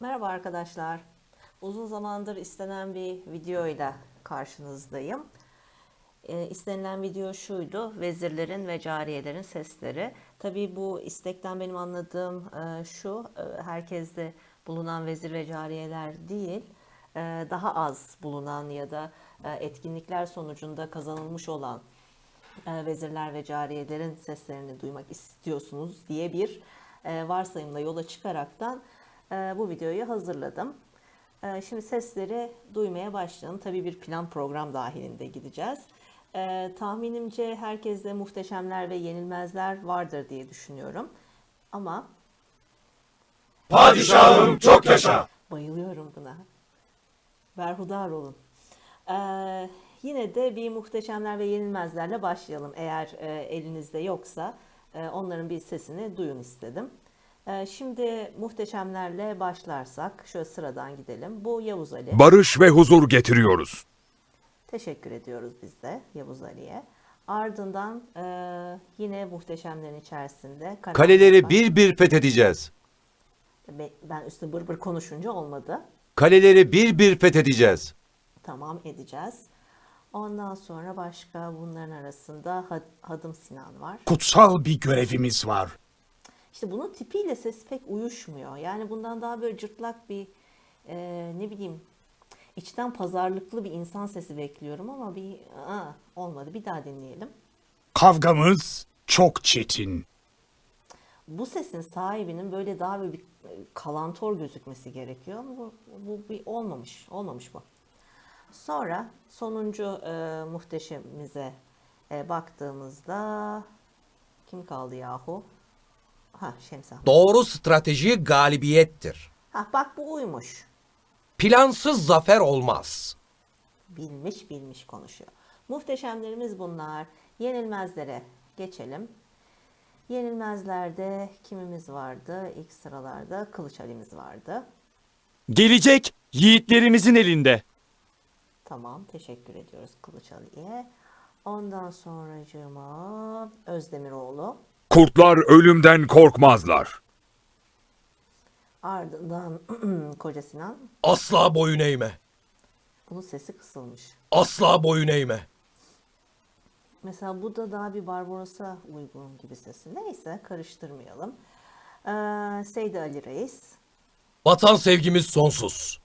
Merhaba arkadaşlar. Uzun zamandır istenen bir videoyla karşınızdayım. Ee, istenilen video şuydu. Vezirlerin ve cariyelerin sesleri. Tabii bu istekten benim anladığım e, şu. e, herkeste bulunan vezir ve cariyeler değil. e, daha az bulunan ya da e, etkinlikler sonucunda kazanılmış olan e, vezirler ve cariyelerin seslerini duymak istiyorsunuz diye bir e, varsayımla yola çıkaraktan e, bu videoyu hazırladım. E, Şimdi sesleri duymaya başlayalım. Tabii bir plan program dahilinde gideceğiz. E, Tahminimce herkeste muhteşemler ve yenilmezler vardır diye düşünüyorum. Ama Padişahım çok yaşa. Bayılıyorum buna. Berhudar olun. Ee, yine de bir muhteşemler ve yenilmezlerle başlayalım. Eğer e, elinizde yoksa e, onların bir sesini duyun istedim. Ee, şimdi muhteşemlerle başlarsak şöyle sıradan gidelim. Bu Yavuz Ali. Barış ve huzur getiriyoruz. Teşekkür ediyoruz biz de Yavuz Ali'ye. Ardından e, yine muhteşemlerin içerisinde Kara Kaleleri bir bir fethedeceğiz. Be- ben üstü bır bır konuşunca olmadı. Kaleleri bir bir fethedeceğiz. Tamam edeceğiz. Ondan sonra başka bunların arasında Had- Hadım Sinan var. kutsal bir görevimiz var. İşte bunun tipiyle sesi pek uyuşmuyor. Yani bundan daha böyle cırtlak bir e, ne bileyim içten pazarlıklı bir insan sesi bekliyorum ama bir aa, olmadı. Bir daha dinleyelim. Kavgamız çok çetin. Bu sesin sahibinin böyle daha böyle bir e, kalantor gözükmesi gerekiyor ama bu, bu bir olmamış. Olmamış bu. Sonra sonuncu e, muhteşemize e, baktığımızda kim kaldı yahu? Ha Şems Ahmet. Doğru strateji galibiyettir. Ha bak bu uymuş. Plansız zafer olmaz. Bilmiş bilmiş konuşuyor. Muhteşemlerimiz bunlar. Yenilmezlere geçelim. Yenilmezlerde kimimiz vardı? İlk sıralarda Kılıç Ali'miz vardı. Gelecek yiğitlerimizin elinde. Tamam, teşekkür ediyoruz Kılıç Ali'ye. Ondan sonracığıma Özdemiroğlu. Kurtlar ölümden korkmazlar. Ardından Koca Sinan. Asla boyun eğme. Bunun sesi kısılmış. Asla boyun eğme. Mesela bu da daha bir Barbaros'a uygun gibi sesi. Neyse karıştırmayalım. Ee, Seydi Ali Reis. Vatan sevgimiz sonsuz.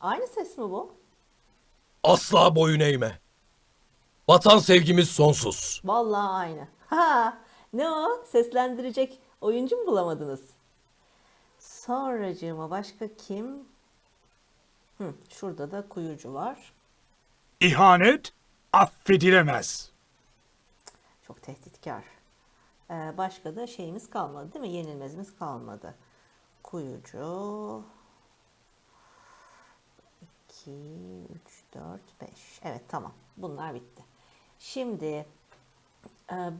Aynı ses mi bu? Asla boyun eğme. Vatan sevgimiz sonsuz. Vallahi aynı. Ha, ne o? Seslendirecek oyuncu mu bulamadınız? Sonracığıma başka kim? Hı, şurada da kuyucu var. İhanet affedilemez. Çok tehditkar. Ee, başka da şeyimiz kalmadı değil mi? Yenilmezimiz kalmadı. Kuyucu. 2, 3, 4, 5. Evet tamam. Bunlar bitti. Şimdi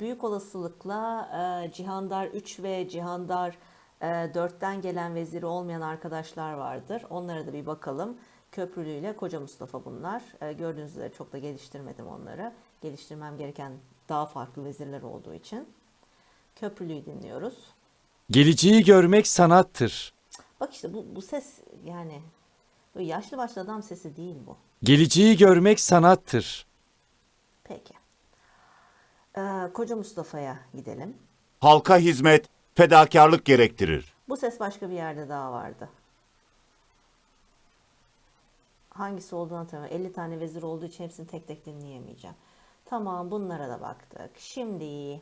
büyük olasılıkla e, Cihandar 3 ve Cihandar e, 4'ten gelen veziri olmayan arkadaşlar vardır. Onlara da bir bakalım. Köprülü ile Koca Mustafa bunlar. E, Gördüğünüz üzere çok da geliştirmedim onları. Geliştirmem gereken daha farklı vezirler olduğu için. Köprülüyü dinliyoruz. Geleceği görmek sanattır. Bak işte bu, bu ses yani yaşlı başlı adam sesi değil bu. Geleceği görmek sanattır. Peki. Ee, Koca Mustafa'ya gidelim. Halka hizmet fedakarlık gerektirir. Bu ses başka bir yerde daha vardı. Hangisi olduğunu hatırlamıyorum. 50 tane vezir olduğu için hepsini tek tek dinleyemeyeceğim. Tamam bunlara da baktık. Şimdi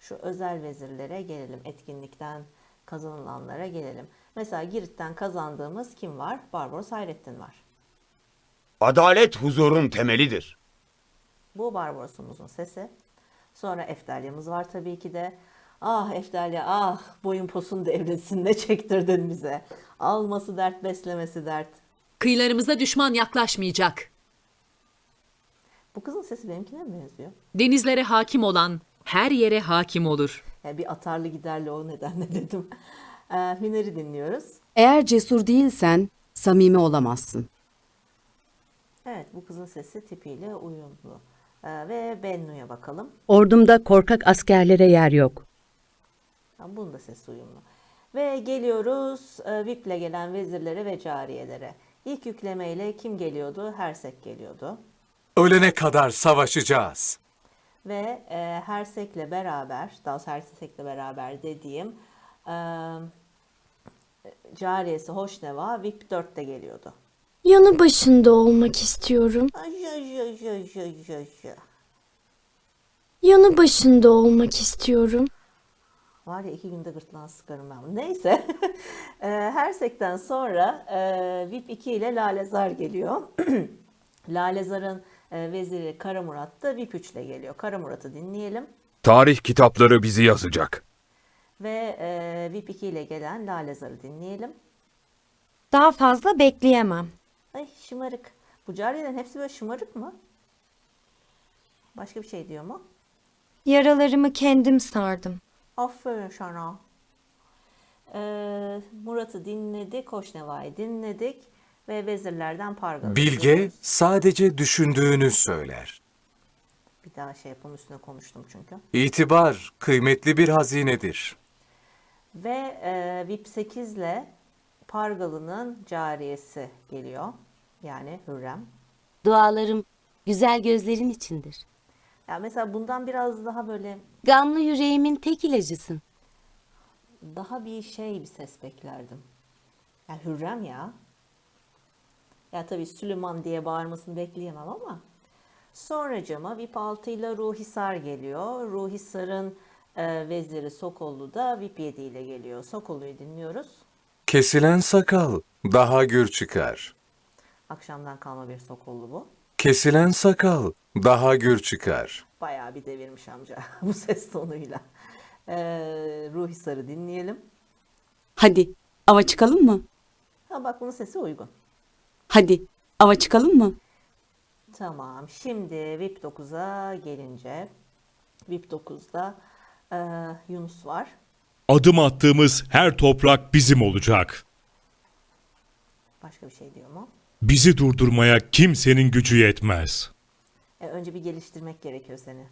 şu özel vezirlere gelelim. Etkinlikten kazanılanlara gelelim. Mesela Girit'ten kazandığımız kim var? Barbaros Hayrettin var. Adalet huzurun temelidir. Bu Barbaros'umuzun sesi. Sonra Eftalya'mız var tabii ki de. Ah Eftalya ah boyun posun devresin ne çektirdin bize. Alması dert beslemesi dert. Kıyılarımıza düşman yaklaşmayacak. Bu kızın sesi benimkine mi benziyor? Denizlere hakim olan her yere hakim olur. Ya bir atarlı giderli o nedenle dedim. Ee, Hüner'i dinliyoruz. Eğer cesur değilsen samimi olamazsın. Evet bu kızın sesi tipiyle uyumlu. Ee, ve Bennu'ya bakalım. Ordumda korkak askerlere yer yok. Ha, bunun da sesi uyumlu. Ve geliyoruz e, VIP'le gelen vezirlere ve cariyelere. İlk yüklemeyle kim geliyordu? Hersek geliyordu. Ölene kadar savaşacağız. Ve e, Hersek'le beraber, daha doğrusu Hersek'le beraber dediğim e, cariyesi Hoşneva VIP 4'te geliyordu. Yanı başında olmak istiyorum. Yanı başında olmak istiyorum. Var ya iki günde gırtlağını sıkarım ben. Neyse. e, Hersek'ten sonra e, VIP 2 ile Lalezar geliyor. Lalezar'ın e, veziri Kara Murat da VIP 3 ile geliyor. Kara Murat'ı dinleyelim. Tarih kitapları bizi yazacak. Ve e, VIP 2 ile gelen Lalezar'ı dinleyelim. Daha fazla bekleyemem. Ay şımarık. Bu cariyelerin hepsi böyle şımarık mı? Başka bir şey diyor mu? Yaralarımı kendim sardım. Aferin sana. Ee, Murat'ı dinledik, Hoşneva'yı dinledik ve vezirlerden Pargalı. Bilge sadece düşündüğünü söyler. Bir daha şey yapalım üstüne konuştum çünkü. İtibar kıymetli bir hazinedir. Ve e, VIP 8 ile Pargalı'nın cariyesi geliyor. Yani Hürrem. Dualarım güzel gözlerin içindir. Ya mesela bundan biraz daha böyle Gamlı yüreğimin tek ilacısın. daha bir şey bir ses beklerdim. Ya Hürrem ya. Ya tabii Süleyman diye bağırmasını bekleyemem ama. Sonracıma VIP 6 ile Ruhisar geliyor. Ruhisar'ın e, veziri Sokollu da VIP 7 ile geliyor. Sokollu'yu dinliyoruz. Kesilen sakal daha gür çıkar. Akşamdan kalma bir Sokollu bu. Kesilen sakal daha gür çıkar. Bayağı bir devirmiş amca bu ses tonuyla. E, Ruhisar'ı dinleyelim. Hadi ava çıkalım mı? Ha bak bunun sesi uygun. Hadi ava çıkalım mı? Tamam. Şimdi VIP 9'a gelince VIP 9'da e, Yunus var. Adım attığımız her toprak bizim olacak. Başka bir şey diyor mu? Bizi durdurmaya kimsenin gücü yetmez. E, önce bir geliştirmek gerekiyor seni.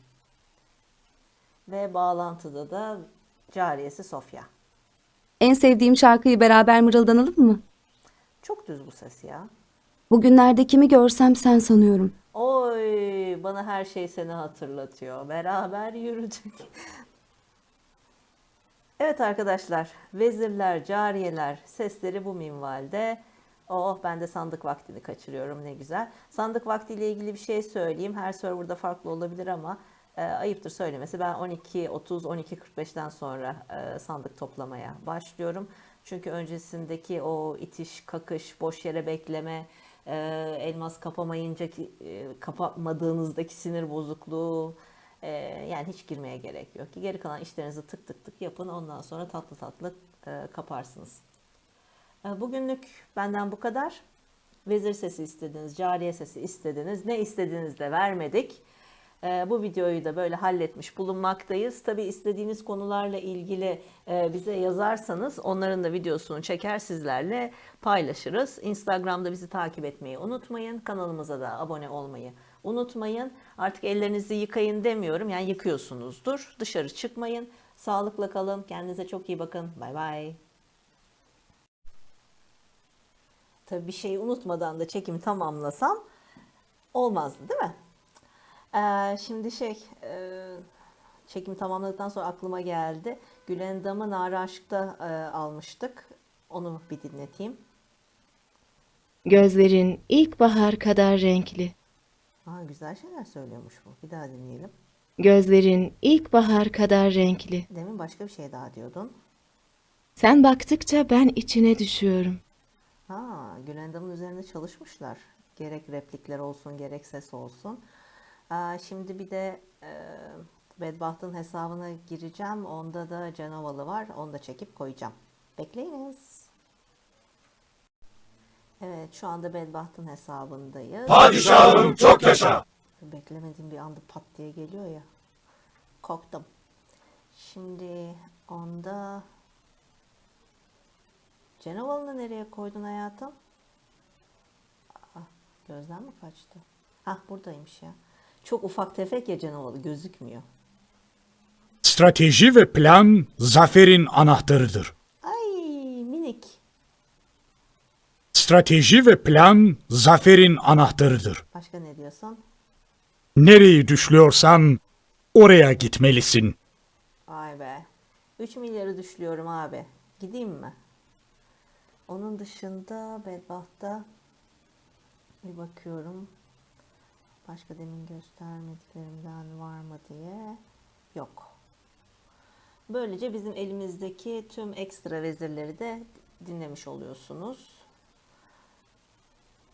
Ve bağlantıda da cariyesi Sofya. En sevdiğim şarkıyı beraber mırıldanalım mı? Çok düz bu ses ya. Bugünlerde kimi görsem sen sanıyorum. Oy bana her şey seni hatırlatıyor. Beraber yürüdük. Evet arkadaşlar, vezirler, cariyeler sesleri bu minvalde. Oh ben de sandık vaktini kaçırıyorum ne güzel. Sandık vaktiyle ilgili bir şey söyleyeyim. Her serverda farklı olabilir ama e, ayıptır söylemesi. Ben 12.30, 12.45'ten sonra e, sandık toplamaya başlıyorum. Çünkü öncesindeki o itiş, kakış, boş yere bekleme, e, elmas kapamayınca ki, e, kapamadığınızdaki sinir bozukluğu, e, yani hiç girmeye gerek yok. Geri kalan işlerinizi tık tık tık yapın. Ondan sonra tatlı tatlı e, kaparsınız. E, Bugünlük benden bu kadar. Vezir sesi istediniz, cariye sesi istediniz. Ne istediğiniz de vermedik. E, Bu videoyu da böyle halletmiş bulunmaktayız. Tabii istediğiniz konularla ilgili e, bize yazarsanız onların da videosunu çeker sizlerle paylaşırız. Instagram'da bizi takip etmeyi unutmayın. Kanalımıza da abone olmayı unutmayın. Artık ellerinizi yıkayın demiyorum. Yani yıkıyorsunuzdur. Dışarı çıkmayın. Sağlıkla kalın. Kendinize çok iyi bakın. Bay bay. Tabii bir şeyi unutmadan da çekimi tamamlasam olmazdı değil mi? Ee, şimdi şey e, çekimi tamamladıktan sonra aklıma geldi. Gülendam'ı Nara Aşk'ta e, almıştık. Onu bir dinleteyim. Gözlerin ilkbahar kadar renkli. Aa, güzel şeyler söylüyormuş bu. Bir daha dinleyelim. Gözlerin ilkbahar kadar renkli. Demin başka bir şey daha diyordun. Sen baktıkça ben içine düşüyorum. Ha, Gülendam'ın üzerinde çalışmışlar. Gerek replikler olsun, gerek ses olsun. Aa, şimdi bir de e, Bedbaht'ın hesabına gireceğim. Onda da Canovalı var. Onu da çekip koyacağım. Bekleyiniz. Evet, şu anda Bedbaht'ın hesabındayız. Padişahım çok yaşa. Beklemediğim bir anda pat diye geliyor ya. Korktum. Şimdi onda Cenovalı'nı nereye koydun hayatım? Aa, gözden mi kaçtı? Hah buradaymış ya. Çok ufak tefek ya Cenovalı gözükmüyor. Strateji ve plan zaferin anahtarıdır. Ay minik. Strateji ve plan zaferin anahtarıdır. Başka ne diyorsun? Nereyi düşlüyorsan oraya gitmelisin. Ay be. 3 milyarı düşlüyorum abi. Gideyim mi? Onun dışında bedbahta bir bakıyorum. Başka demin göstermediklerimden var mı diye. Yok. Böylece bizim elimizdeki tüm ekstra vezirleri de dinlemiş oluyorsunuz.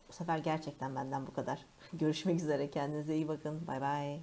Bu sefer gerçekten benden bu kadar. Görüşmek üzere. Kendinize iyi bakın. Bay bay.